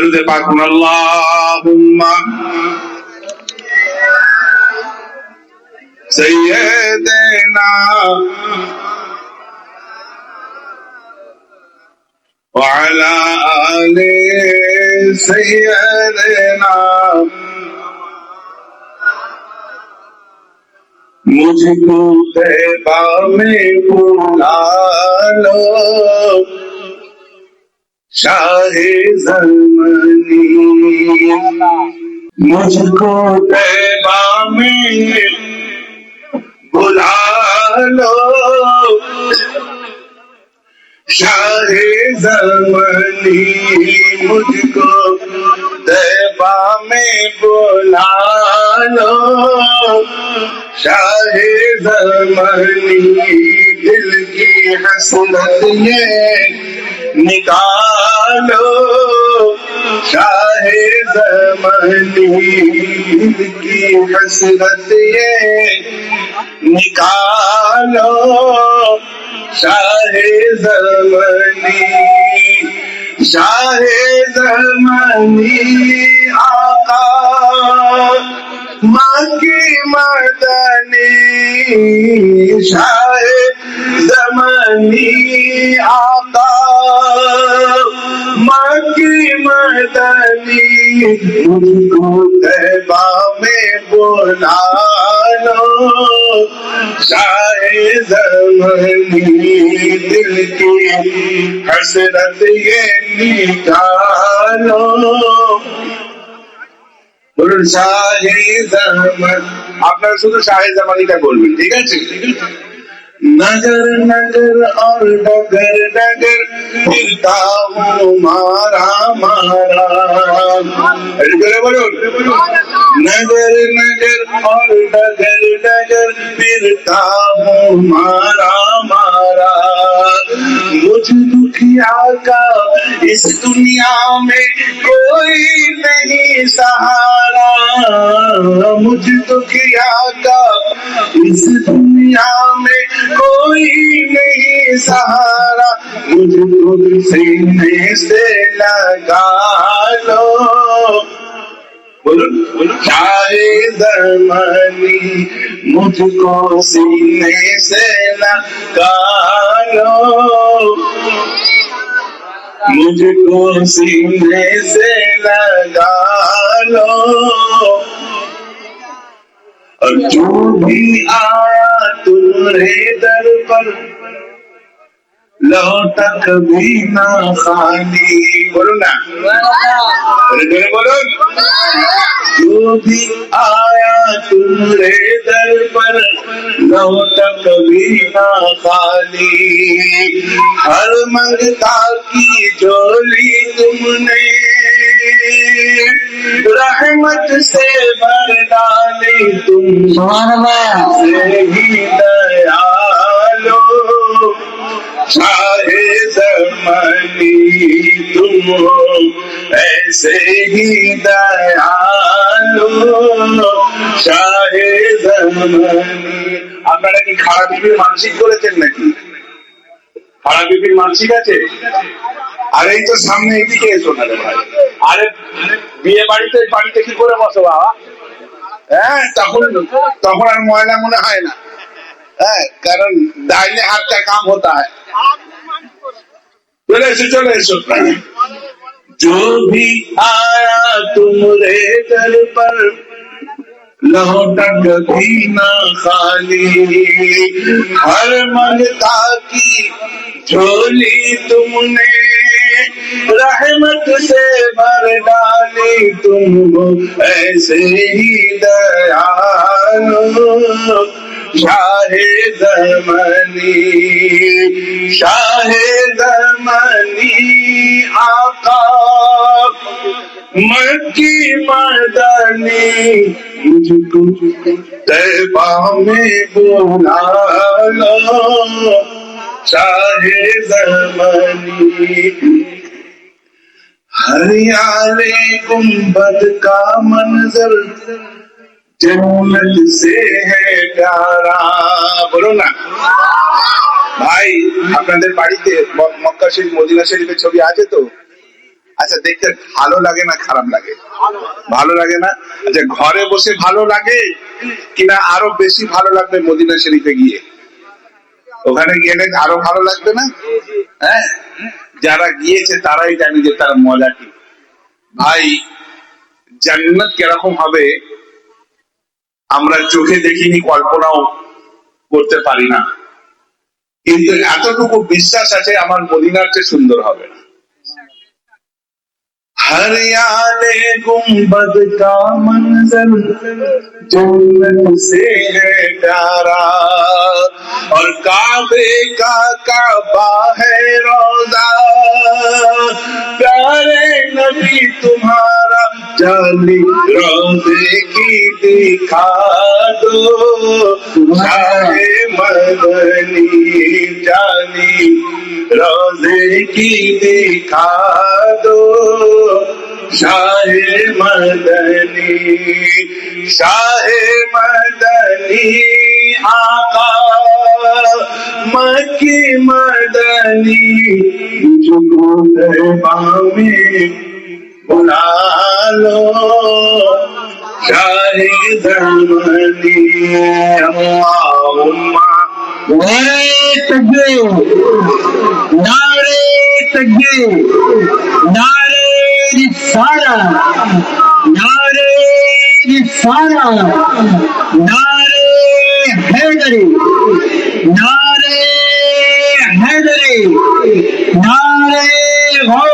দরুদে পাক আল্লাহুম্মা سيدنا وعلى آل سيدنا مجھ کو دیبا میں بلا لو शाहे जमनी मुझको तैबा में बुला लो। शाहे जमनी मुझको तैबा में बुला लो। शाहे जमनी दिल की हसरत ये निकालो शाहे जमनी की हसरत ये निकालो शाहे जमनी शाहे जमनी आका। माँ की मदनी शाहे जमनी आका माँ की मदनी मुझको तैबा में बुला लो शाहे जमनी दिल की हसरत ये निकालो বলুন আপনার শুধু শাহের জামানিটা বলবেন, ঠিক আছে? নগর নগর আর ডগর ডগর ফিরতা হুঁ মারা। মারা করে বলুন। নজর নজর আর ডগর ডগর ফিরতা হুঁ মারা। মারা মুঝ দুখিয়া কা इस दुनिया में कोई नहीं, सहारा। मुझ दुखिया का इस दुनिया में कोई नहीं, सहारा। मुझको सीने से लगा लो। चाहे दमनी मुझको सीने से लगा लो। मुझको सीने से लगा लो? और जो भी आया तुम्हारे दर पर लौटा कभी ना खाली। बोलो ना? जोरे बोलो जो भी आया तुम्हारे दर पर लौटा कभी ना खाली। हर मंगता की झोली तुमने रहमत से भर डाली तुम। से ही शाहे जमनी तुम हो ऐसे ही दयालो শাহে জমনি আপনারা কি খারাপ বিপির মানসিক করেছেন নাকি খারাপ বিপির মানসিক আছে আর এই তো সামনে এদিকে এসো না রে ভাই আরে বিয়ে বাড়িতে বাড়িতে কি করে বসো বাবা হ্যাঁ তখন তখন আর ময়লা মনে হয় না कारण दाहिने हाथ का काम होता है। बोले, सुचो चले जो भी आया तुम रे दर पर लौटक भी ना खाली। हर मनता की झोली तुमने, रहमत से भर डाली तुम ऐसे ही दयालु। शाहे जमनी शाहे जमनी आका, मक्की मदनी मुझको तैबा में बुला लो। शाहे जमनी हरियाले गुंबद का मंजर जन्नत से है प्यारा बोलो না ভাই আপনাদের বাড়িতে ম- মক্কা শরীফ মদিনা শরীফের ছবি আছে তো আচ্ছা দেখতে ভালো লাগে না খারাপ লাগে ভালো লাগে না আচ্ছা ঘরে বসে ভালো লাগে কিনা আরো বেশি ভালো লাগবে মদিনা শরীফে গিয়ে ওখানে গেলে আরো ভালো লাগবে না হ্যাঁ যারা গিয়েছে তারাই জানে যে তার মজা কি ভাই জান্নাত কিরকম হবে আমরা চোখে দেখিনি কল্পনাও করতে পারি না কিন্তু এতটুকু বিশ্বাস আছে আমার মদিনার চেয়ে সুন্দর হবে না हरियाले गुंबद का मंजर जन्नत से है प्यारा और काबे का काबा है रोजा प्यारे नबी तुम्हारा জালি রোদে কি দিখা দো সাহে মদনি জালি রোদে কি দিখা দো শাহে মদনি শাহে মদনি আকা মকি মদনি জুগো বামে में बुला लो शाहे दमनी अल्लाहुम्मा नारे तकबीर नारे तकबीर नारे रिसाला नारे रिसाला नारे हैदरी नारे हैदरी नारे गौ नारे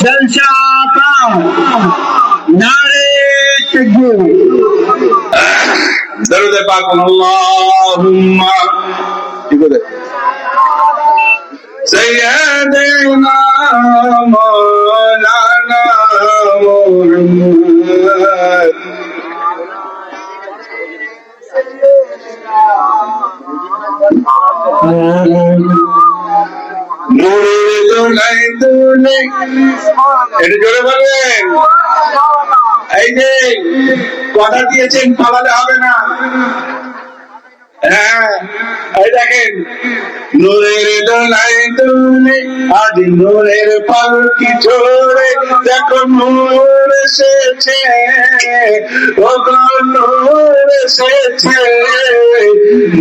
जलशाता नारे तकबीर दरुद पाक अल्लाहुम्मा ठीक है सैयदना मौलाना मुहम्मद नूरे দুলাই জোরে এই যে, কথা দিয়েছেন হবে না। হ্যাঁ এই দেখেন, নূরের দোলাই দুলে, আজ নূরের পালকি ছোড়ে দেখো নূর এসেছে। ও নূর এসেছে।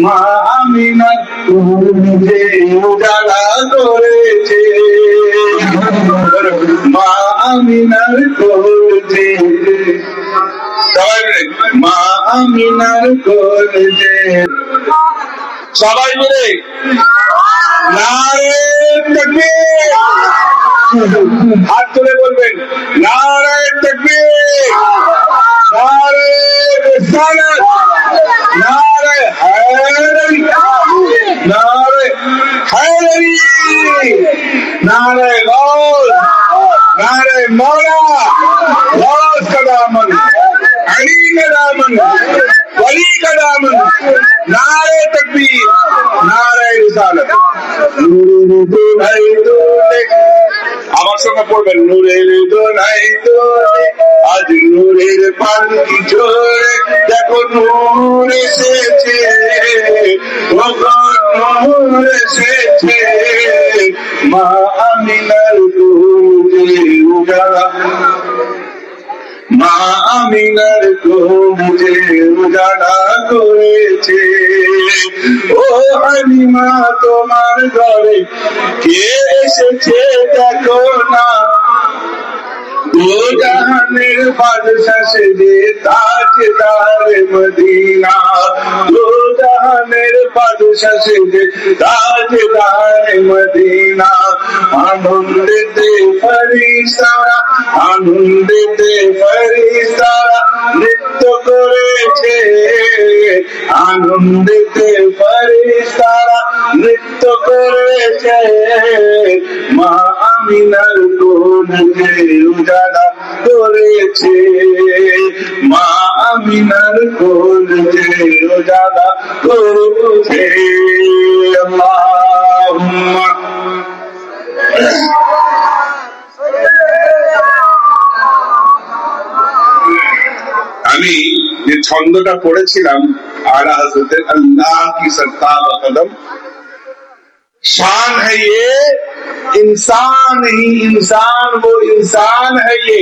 মা আমিনা যে উজালা করেছে। মা আমিনার করছে সবাই মিলে মা আমিনার করছে সবাই মিলে নারে তকবীর হাত তুলে বলবেন নারে তকবীর নারে রিসালাত নারে হায়দারি নারে গোল নারে মোরা! লড়াস কদামন আলী কদামন ولی کا دامن نعرہ تکبیر نعرہ رسالت نور تو ہے আমার সঙ্গে পড়বেন নূরের দোনাই দোলে আজ নূরের পানি ঝরে দেখো নূর এসেছে। নূর এসেছে মা আমিনার দুধে উজালা মা আমিনার কোমে উজালা করেছে ও হালিমা তোমার ঘরে কে এসেছে দেখো না জাহানের বাদশাহ সে তাজদার মদিনা দো জাহানের বাদশাহ সে যে তাজদার মদিনা। আনন্দেতে ফরিস্তারা আনন্দেতে ফরিস্তারা নৃত্য করেছে। আনন্দেতে ফরিস্তারা নৃত্য করেছে। মা আমিনার কোন যে উজালা করেছে। মা আমিনার কোন যে উজালা করেছে আল্লাহুম্মা আমি যে ছন্দটা পড়েছিলাম আলা হজরতের আল্লাহ কি সত্তা বা কদম शान है ये इंसान ही इंसान वो इंसान है ये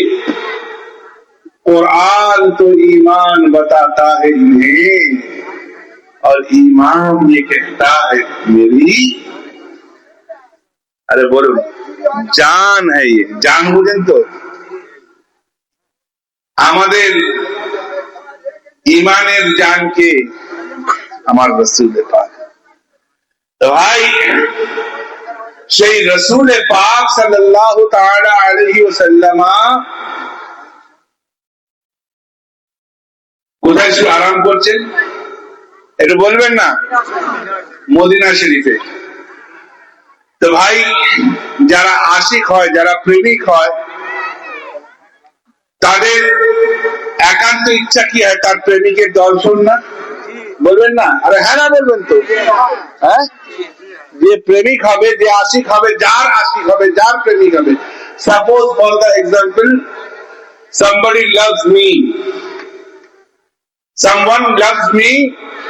कुरान तो ईमान बताता है इन्हें और ईमान ये कहता है मेरी अरे बोलो জান है ये জান বুঝেন তো আমাদের ইমানের জানকে আমার রসুলের পাক তো ভাই সেই রসুল পাক সাল্লাল্লাহু তাআলা আলাইহি ওয়াসাল্লামা কোথায় শুয়ে আরাম করছেন একটু বলবেন না? মদিনা শরীফে। তো ভাই, যারা আশিক হয়, যারা প্রেমিক হয়, তাদের একান্ত ইচ্ছা কি হয়? তার প্রেমিকের দর্শন না? বলবেন না? আরে হ্যাঁ না, বলবেন তো। হ্যাঁ? যে প্রেমিক হবে, যে আশিক হবে, যার আশিক হবে, যার প্রেমিক হবে। Suppose for the example somebody loves me. Someone loves me,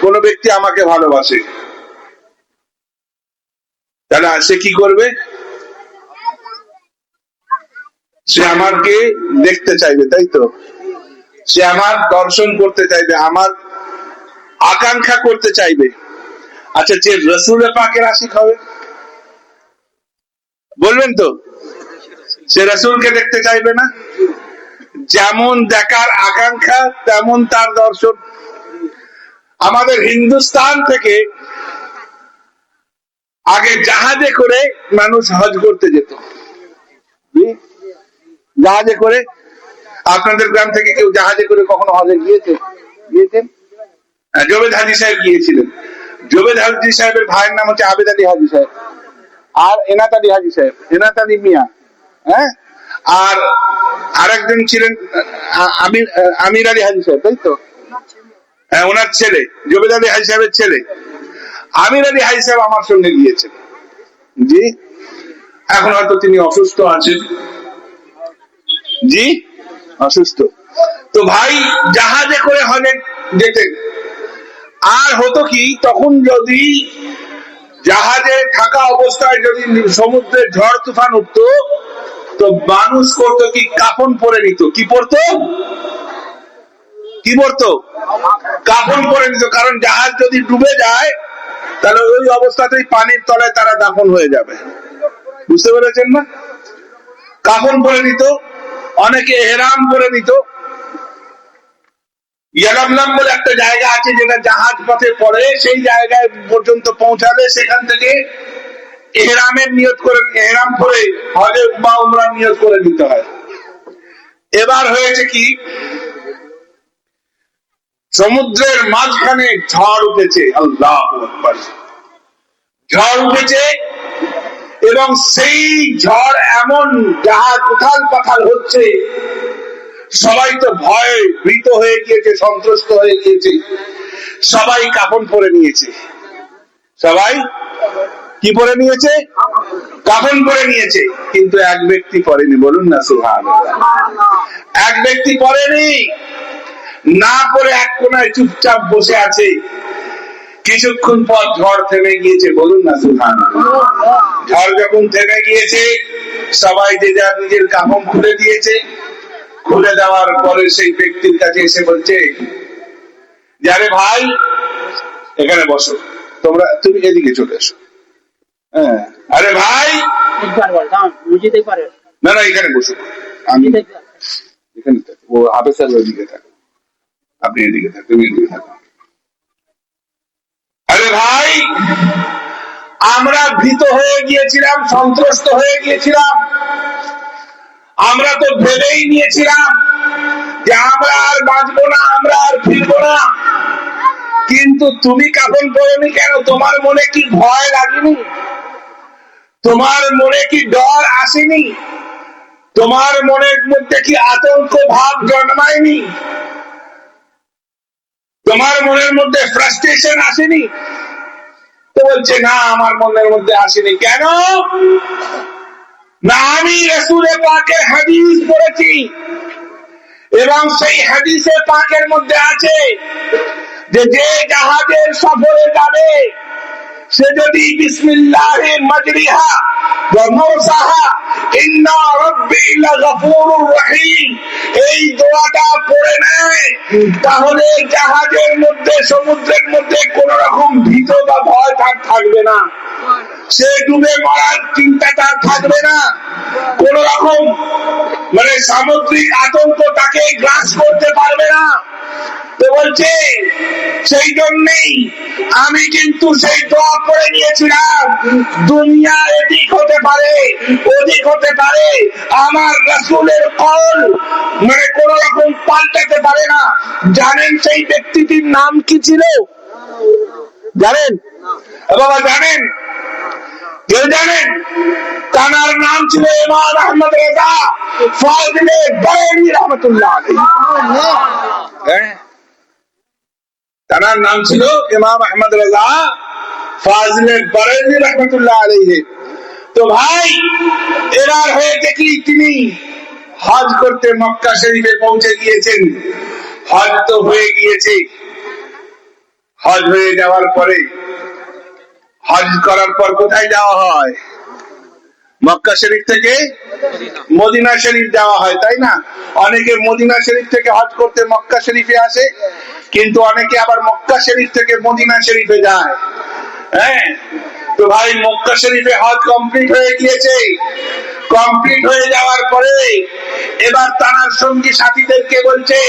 কোন ব্যক্তি আমাকে ভালোবাসে। তাহলে সে কি করবে? সে আমাকে দেখতে চাইবে, তাই তো? সে আমার দর্শন করতে চাইবে, আমার আকাঙ্ক্ষা করতে চাইবে। আচ্ছা যে রসুল পাকের আশিক হবে? বলবেন তো? সে রসুলকে দেখতে চাইবে না? যেমন দেখার আকাঙ্ক্ষা তেমন তার দর্শন। আমাদের হিন্দুস্তান থেকে আগে জাহাজে করে মানুষ হজ করতে যেত। জাহাজে করে? আপনাদের গ্রাম থেকে কেউ জাহাজে করে কখনো হজে গিয়েছে? গিয়েছেন? হ্যাঁ, জবেদ হাজি সাহেব গিয়েছিলেন। জবেদ হাজি সাহেবের ভাইয়ের নাম হচ্ছে আবেদ আলী হাজি সাহেব। আর এনাত আলী হাজি সাহেব এনাত আলী মিয়া। হ্যাঁ? আর আরেকজন ছিলেন আমির আলী হাজি সাহেব, তাই তো? হ্যাঁ ওনার ছেলে, জবেদ আলী হাজি সাহেবের ছেলে। আমির আলী হাজি সাহেব আমার সঙ্গে গিয়েছেন। জি? এখন হয়তো তিনি অসুস্থ আছেন। জি? অসুস্থ। তো ভাই, জাহাজে করে হজে যেতেন আর হতো কি, তখন যদি জাহাজে থাকা অবস্থায় যদি সমুদ্রে ঝড় তুফান উঠতো তো মানুষ করতো কি? কাপন পরে নিত। কি পরতো কি পরতো কাপন পরে নিত। কারণ জাহাজ যদি ডুবে যায়, তাহলে ওই অবস্থাতেই পানির তলায় তারা দাফন হয়ে যাবে। বুঝতে পেরেছেন না? কাফন পরে নিত। অনেকে এহরাম করে নিত। ইয়ালামলাম বলে একটা জায়গা আছে যেটা জাহাজ পথে পড়ে, সেই জায়গায় পর্যন্ত পৌঁছালে সেখান থেকে এহরামের নিয়ত করে, এহরাম করে হজে বা উমরা নিয়ত করে নিতে হয়। এবার হয়েছে কি? সমুদ্রের মাঝখানে ঝড় উঠেছে, আল্লাহ ঝড় উঠেছে এবং সেই ঝড় এমন জাহাজ উথাল পাথাল হচ্ছে, সবাই তো ভয়ে ভীত হয়ে গিয়েছে, সন্ত্রস্ত হয়ে গিয়েছে। সবাই কাপন পরে নিয়েছে। সবাই কি পরে নিয়েছে? কাপন পরে নিয়েছে। কিন্তু এক ব্যক্তি পরেনি, বলুন না সুহান এক ব্যক্তি পরেনি। না পরে এক কোনায় চুপচাপ বসে আছে। কিছুক্ষণ পর ঝড় থেমে গিয়েছে, বলুন না সুহান ঝড় যখন থেমে গিয়েছে, সবাই যে যার নিজের কাপড় খুলে দিয়েছে, খুলে দেওয়ার পরে সেই ব্যক্তির কাছে এসে বলছে, যারে ভাই, এখানে বসো। তোমরা, তুমি এদিকে চলে এসো। হ্যাঁ। আরে ভাই! না না, এখানে বসে আমি এখানে ও হাফে স্যার ওইদিকে থাকে। আপনি এদিকে থাকে, তুমি এদিকে থাকো। আরে ভাই! আমরা ভীত হয়ে গিয়েছিলাম, সন্ত্রস্ত হয়ে গিয়েছিলাম। আমরা তো ভেবেই নিয়েছিলাম যে আমরা আর বাঁচবো না, আমরা আর ফিরবো না। কিন্তু তুমি কাপন পরনি কেন? তোমার মনে কি ভয় লাগেনি? তোমার মনে কি ডর আসেনি? তোমার মনের মধ্যে কি আতঙ্ক ভাব জন্মায়নি? তোমার মনের মধ্যে ফ্রাস্ট্রেশন আসেনি? তো বলছে, না, আমার মনের মধ্যে আসেনি। কেন? না, আমি রসুলে পাকের হাদিস পড়েছি। এবং সেই হাদিসে পাকের মধ্যে আছে যে যে জাহাজের সফরে যাবে সে যদি বিসমিল্লাহি মাজরিহা ওয়া মুরসাহা এই দোয়াটা পড়ে নেয় তাহলে জাহাজের মধ্যে, সমুদ্রের মধ্যে কোন রকম ভীত বা ভয় থাক থাকবে না। সে ডুবে থাকবে না। কোন রকম মানে সামুদ্রিক আতঙ্ক তাকে গ্রাস করতে পারবে না। তো বলছে, সেই জন্যেই আমি কিন্তু সেই দোয়া করে নিয়েছিলাম। দুনিয়া এদিক হতে পারে, ওদিক হতে পারে আমার রাসূলের কল মানে কোন রকম পাল্টাতে পারে না। জানেন সেই ব্যক্তিটির নাম কি ছিল? জানেন? বাবা, জানেন? কেউ জানেন? তানার নাম ছিল ইমাম আহমদ রেজা ফাজলে বরেলি রহমতুল্লাহ আলাইহি। হ্যাঁ? তানার নাম ছিল আহমদ রেজা রহমতুল্লাহ তো ভাই, এবার হয়েছে কি তিনি হজ করতে মক্কা শরীফে পৌঁছে গিয়েছেন। হজ তো হয়ে গিয়েছে। হজ হয়ে যাওয়ার পরে, হজ করার পর কোথায় যাওয়া হয়? মক্কা শরীফ থেকে মদিনা শরীফ যাওয়া হয়, তাই না? অনেকে মদিনা শরীফ থেকে হজ করতে মক্কা শরীফে আসে, কিন্তু অনেকে আবার মক্কা শরীফ থেকে মদিনা শরীফে যায়। হ্যাঁ? তো ভাই, মক্কা শরীফে হজ কমপ্লিট হয়ে গিয়েছে। কমপ্লিট হয়ে যাওয়ার পরে এবার তার সঙ্গী সাথীদেরকে বলছে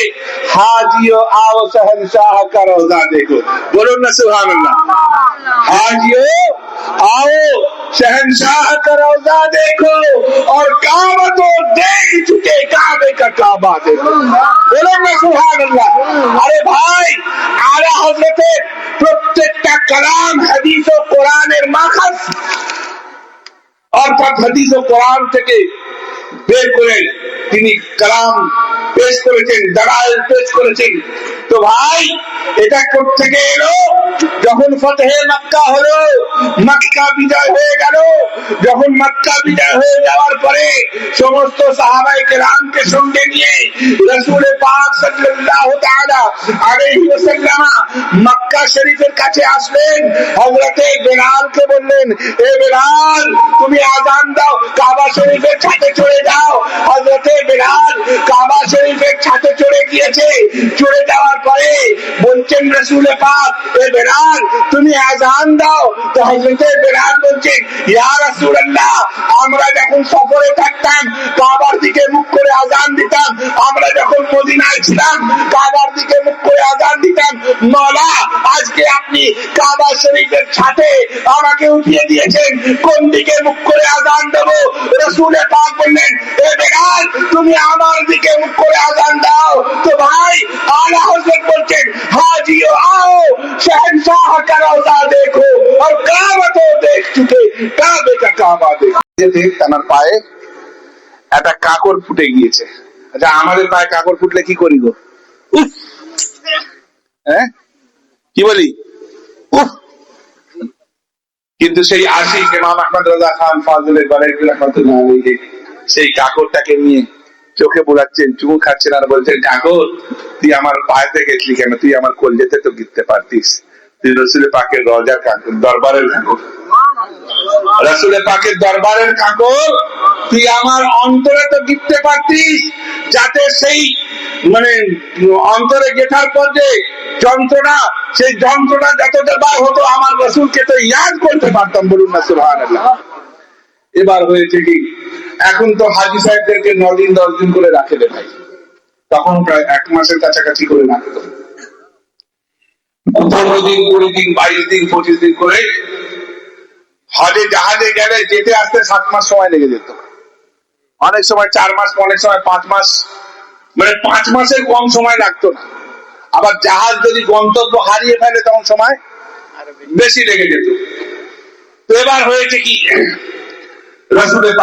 হাজিও আও সাহেব শাহ করো দেখো বলুন না, সুবহানাল্লাহ। হাজিও আও शहनशाह का रोजा দেখো আর কাবা তো দেখ চুকে, কাবে কা কাবা দেখো। बोलो না सुभान আরে ভাই भाई आला প্রত্যেকটা কালাম অর্থাৎ হাদিস ও কোরআন থেকে বের করে তিনি কালাম পেশ করেছেন, দালাল পেশ করেছেন। তো ভাই, এটা থেকে এলো? যখন ফতেহে মক্কা হলো, মক্কা বিজয় হয়ে গেল। যখন মক্কা বিজয় হয়ে যাওয়ার পরে সমস্ত সাহাবাই কেরামকে সঙ্গে নিয়ে রসুল পাক সাল্লাল্লাহু তাআলা আলাইহি ওয়াসাল্লাম মক্কা শরীফের কাছে আসলেন। হযরতে বেলালকে বললেন, এ বেলাল, তুমি আজান দাও, কাবা শরীফের ছাদে চলে যাও। চলে গিয়েছে চলে যাওয়ার পরে বলছেন রসুল পাক, এ বেলাল তুমি আজান দাও। তো হযরতে বেলাল বলছেন, ইয়া রাসূলুল্লাহ, আমরা যখন সফরে থাকতাম, কাবার দিকে মুখ করে আজান দিতাম। আমরা যখন মদিনায় ছিলাম, কাবার দিকে মুখ করে আজান দিতাম। মলা আজকে আপনি কাবা শরীফের ছাদে আমাকে উঠিয়ে দিয়েছেন। কোন দিকে মুখ করে আজান দেবো? রসুলের পাক বললেন, এ বেড়াল, তুমি আমার দিকে মুখ করে আজান দাও। তো ভাই, আলা হোসেন বলছেন হাজিও আও शहनशाह का रोजा देखो और काबा तो देख चुके काबे का काबा देखो যেতে তার পায়ে একটা কাকর ফুটে গিয়েছে আচ্ছা আমাদের পায়ে কাকর ফুটলে কি করি গো উফ! হ্যাঁ কি বলি উফ! কিন্তু সেই আশিক ইমাম আহমদ রাজা খান ফাজলের বাড়ির রহমতুল্লাহ আলাইহি সেই কাকরটাকে নিয়ে চোখে বোলাচ্ছেন, চুমু খাচ্ছেন আর বলছেন কাকর তুই আমার পায়েতে গেছিলি কেন? তুই আমার কলজেতে তো গিরতে পারতিস। তুই রসুল পাকের রজার কাকর দরবারের কাকর রসুল পাকের দরবারের কাকর তুই আমার অন্তরে তো গিরতে পারতিস, যাতে সেই মানে অন্তরে গেঠার পর যে যন্ত্রণা, সেই যন্ত্রণা যতটা বার হতো, আমার রসুলকে তো ইয়াদ করতে পারতাম বলুন না, সুবহানাল্লাহ। এবার হয়েছে কি? এখন তো হাজি সাহেবদেরকে ন দিন দশ দিন করে রাখে রে ভাই। তখন প্রায় এক মাসের কাছাকাছি করে রাখতো পনেরো দিন, কুড়ি দিন, বাইশ দিন, পঁচিশ দিন করে হজে, জাহাজে গেলে যেতে আসতে সাত মাস সময় লেগে যেত। অনেক সময় চার মাস, অনেক সময় পাঁচ মাস। মানে পাঁচ মাসের কম সময় লাগতো না। আবার জাহাজ যদি গন্তব্য হারিয়ে ফেলে তখন সময় বেশি লেগে যেত। তো এবার হয়েছে কি? রসুলের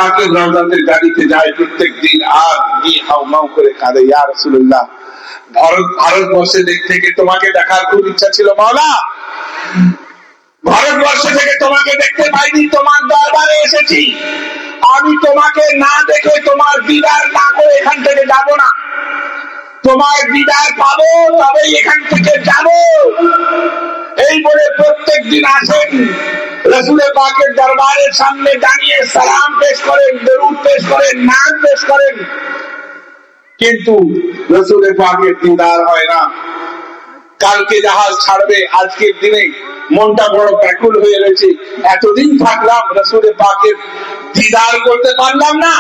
গাড়িতে যায় প্রত্যেক দিন, আর মাউ করে কাঁদে, ইয়া রসুল্লাহ ভারত ভারতবর্ষে থেকে তোমাকে দেখার খুব ইচ্ছা ছিল, মাওলা। ভারতবর্ষ থেকে তোমাকে দেখতে পাইনি, তোমার দরবারে এসেছি। আমি তোমাকে না দেখে তোমার দিদার না করে এখান থেকে যাব না। তোমার দিদার পাবো, তবেই এখান থেকে যাব। এই বলে প্রত্যেক দিন আসেন। রসুলের পাকের দরবারের সামনে দাঁড়িয়ে সালাম পেশ করেন, দরুদ পেশ করেন, নাম পেশ করেন। কিন্তু রসুলের পাকের দিদার হয় না। কালকে জাহাজ ছাড়বে, আজকের দিনে মনটা বড় ব্যাকুল হয়ে রয়েছে। এতদিন থাকলাম রসুলের পাকের দিদার করতে পারলাম না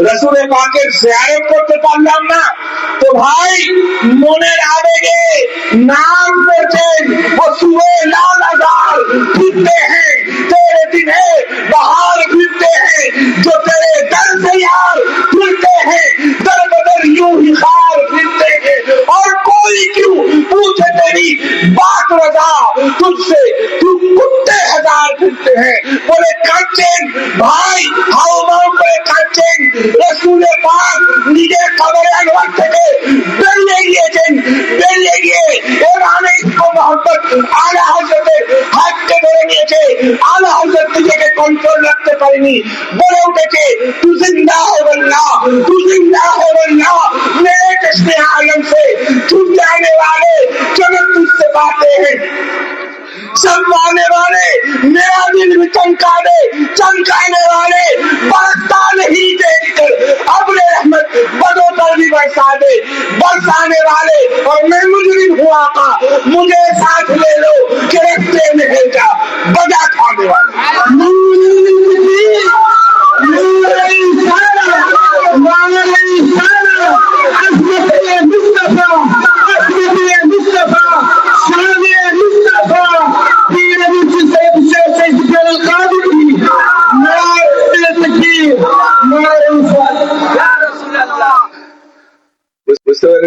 রসুলের পাকের শেয়ারত করতে পারলাম না তো ভাই মনের আবেগে নাম করছেন ও সুবে লাল আজার फिरते हैं तेरे दिन है बाहर फिरते हैं जो तेरे दर से यार फिरते हैं दर बदर यूं ही खार फिरते हैं और कोई क्यों पूछे तेरी बात रजा तुझसे तू कुत्ते हजार फिरते हैं बोले কাঁদছেন ভাই হাও মাও করে কাঁদছেন রসুলের পাক নিজের কবরে আনোয়ার থেকে বেরিয়ে গিয়েছেন বেরিয়ে গিয়ে এরানে মোহাম্মদ আলা হজরতের হাতকে ধরে নিয়েছে আলা হজরত নিজেকে কন্ট্রোল রাখতে পারেনি বলে উঠেছে তু জিন্দা है वल्लाह तू जिंदा है वल्लाह मेरे चश्मे आलम से छूट जाने वाले बातें हैं। चमकाने वाले, मेरा दिल भी चमका दे चमकाने वाले, बरसता नहीं देख कर अपने रहमत बदो पर भी बरसा दे। बरसाने वाले, और मैं मुजरिम हुआ था, मुझे साथ ले लो, कि रस्ते में जा। बजा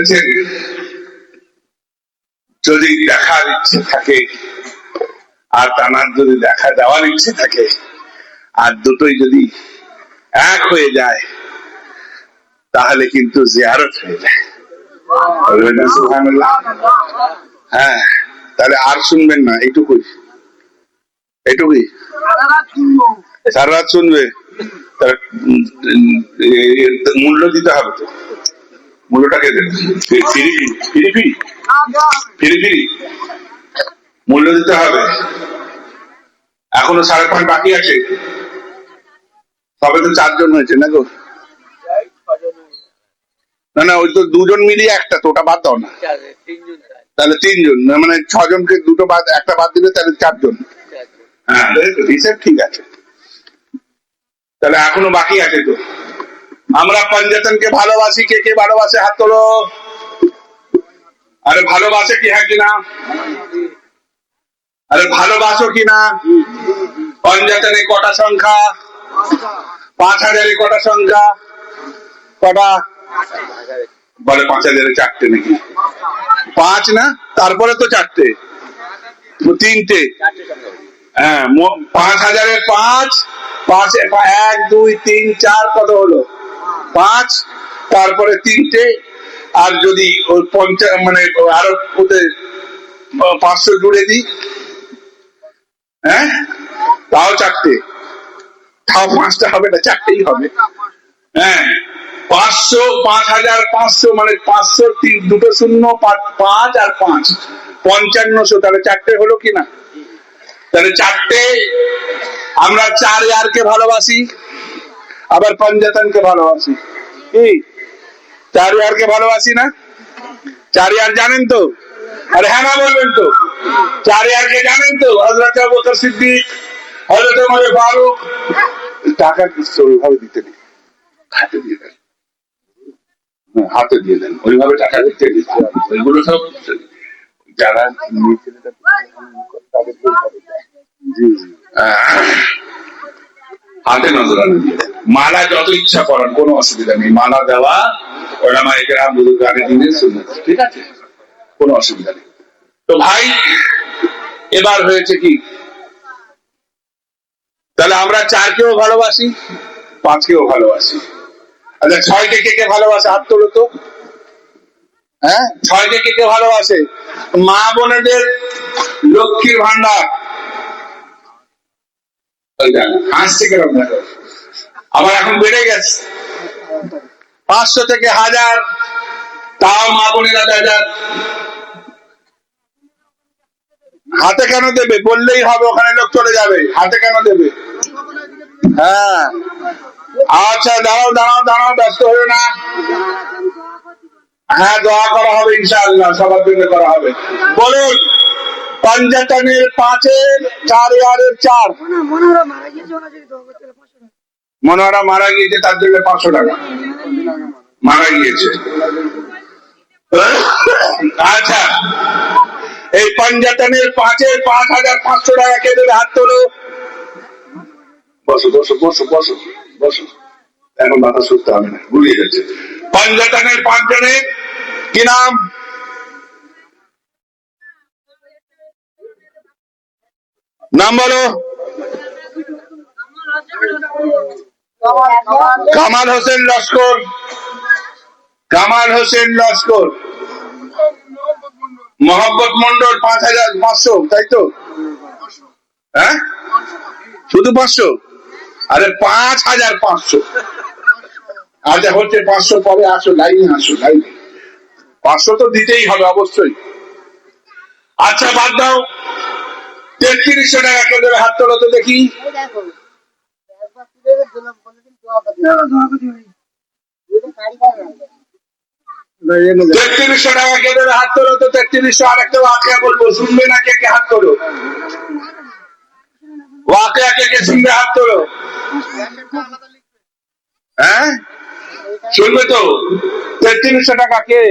পেরেছেন যদি দেখার ইচ্ছে থাকে, আর তানার যদি দেখা দেওয়ার ইচ্ছে থাকে, আর দুটোই যদি এক হয়ে যায়, তাহলে কিন্তু জিয়ারত হয়ে যায়? হ্যাঁ তাহলে আর শুনবেন না, এইটুকুই। এইটুকুই? সারা রাত শুনবে। এ- মূল্য দিতে হবে তো। মূল্যটাকে মূল্য দিতে হবে। এখনও সাড়ে পাঁচ বাকি আছে। সবে তো চারজন হয়েছে না গো? না না, ওই তো দুজন মিলিয়ে একটা, তো ওটা বাদ দাও না। তাহলে তিনজন, না মানে ছজনকে দুটো বাদ, একটা বাদ দিলে তাহলে চারজন। হ্যাঁ হিসেব ঠিক আছে। তাহলে এখনও বাকি আছে তো। আমরা পঞ্জাতনকে ভালোবাসি, কে কে ভালোবাসে? হাত তোলো। আরে ভালোবাসে কি হ্যাঁ কিনা আরে ভালোবাসো কিনা পঞ্জাতনে কটা সংখ্যা? পাঁচ হাজারে কটা সংখ্যা? কটা? বলে পাঁচ হাজারে চারটে নাকি? পাঁচ না? তারপরে তো চারটে। তিনটে। হ্যাঁ পাঁচ হাজারে পাঁচ পাঁচ, এক, দুই, তিন, চার, কত হলো? পাঁচ, তারপরে তিনটে, আর যদি ওই পঞ্চাশ মানে আরও ওদের পাঁচশো জুড়ে দিই হ্যাঁ? তাও চারটে। তাও পাঁচটা হবে না, চারটেই হবে। হ্যাঁ। পাঁচশো, পাঁচ হাজার পাঁচশো মানে পাঁচশো তিন, দুটো শূন্য, পাঁচ- আর পাঁচ। পঞ্চান্নশো, তাহলে চারটে হলো কিনা তাহলে চারটে। আমরা চার ইয়ারকে ভালোবাসি? আবার পঞ্জাতনকে ভালোবাসি। কি? চার ইয়ারকে ভালোবাসি না? চার ইয়ার জানেন তো? আরে হ্যাঁ না বলবেন তো। চার ইয়ারকে জানেন তো? হজরত বকর সিদ্দিক হজরত ফারুক। টাকা কিছু ওইভাবে দিতে নেই। হাতে দিয়ে দেন। হ্যাঁ, হাতে দিয়ে দেন। ওইভাবে টাকা দিতে নেই। ওইগুলো সব যারা জি জি। হাতে নজরানি। মালা যত ইচ্ছা করার, কোনো অসুবিধা নেই। মালা দেওয়া ওলামা একরাম বুজুর্গানে দিনে সুন্নাত ঠিক আছে? কোনো অসুবিধা নেই। তো ভাই, এবার হয়েছে কি? তাহলে আমরা চারকেও ভালোবাসি, পাঁচকেও ভালোবাসি। আচ্ছা ছয়কে কে কে ভালোবাসে? হাত তোলো তো। হ্যাঁ? ছয়কে কে কে ভালোবাসে? মা বোনেদের লক্ষ্মীর ভান্ডার হাসছে দেখো আবার এখন বেড়ে গেছে। পাঁচশো থেকে হাজার, তাও মা বোনেরা হাজার হাতে কেন দেবে? বললেই হবে, ওখানে লোক চলে যাবে। হাতে কেন দেবে? হ্যাঁ। আচ্ছা দাঁড়াও দাঁড়াও দাঁড়াও, ব্যস্ত হয়ে না। হ্যাঁ দোয়া করা হবে ইনশাআল্লাহ, সবার জন্য করা হবে। বলুন পঞ্চাটনের পাঁচের চার। চার না মনোহরা মারা গিয়েছে, তার জন্য পাঁচশো টাকা। মারা গিয়েছে। আচ্ছা এই পঞ্চাটনের পাঁচের পাঁচ হাজার পাঁচশো টাকা কে দেবে? হাত তোলো। বসো বসো বসো বসো বসো। এখন মাথা শুনতে হবে না গুলিয়ে যাচ্ছে। পঞ্চাটনের পাঁচজনের কি নাম? নাম বলো। কামাল হোসেন লস্কর। কামাল হোসেন লস্কর। মোহাম্মদ মন্ডল পাঁচ হাজার পাঁচশো, তাই তো? হ্যাঁ? শুধু পাঁচশো? আরে পাঁচ হাজার পাঁচশো। আচ্ছা হচ্ছে পাঁচশো, পরে আসো, লাইনে আসো, লাইনে। পাঁচশো তো দিতেই হবে, অবশ্যই। আচ্ছা বাদ দাও। তেত্রিশশো টাকা কে দেবে হাত তোলো তো দেখি। তেত্রিশশো টাকা কে দেবে হাত তোলো তো, তেত্রিশশো আর একটা বলব। শুনবে না কে কে হাত তোলো? ওয়াকিয়া কে কে শুনবে হাত তোলো? হ্যাঁ? শুনবে তো? তেত্রিশশো টাকা কে?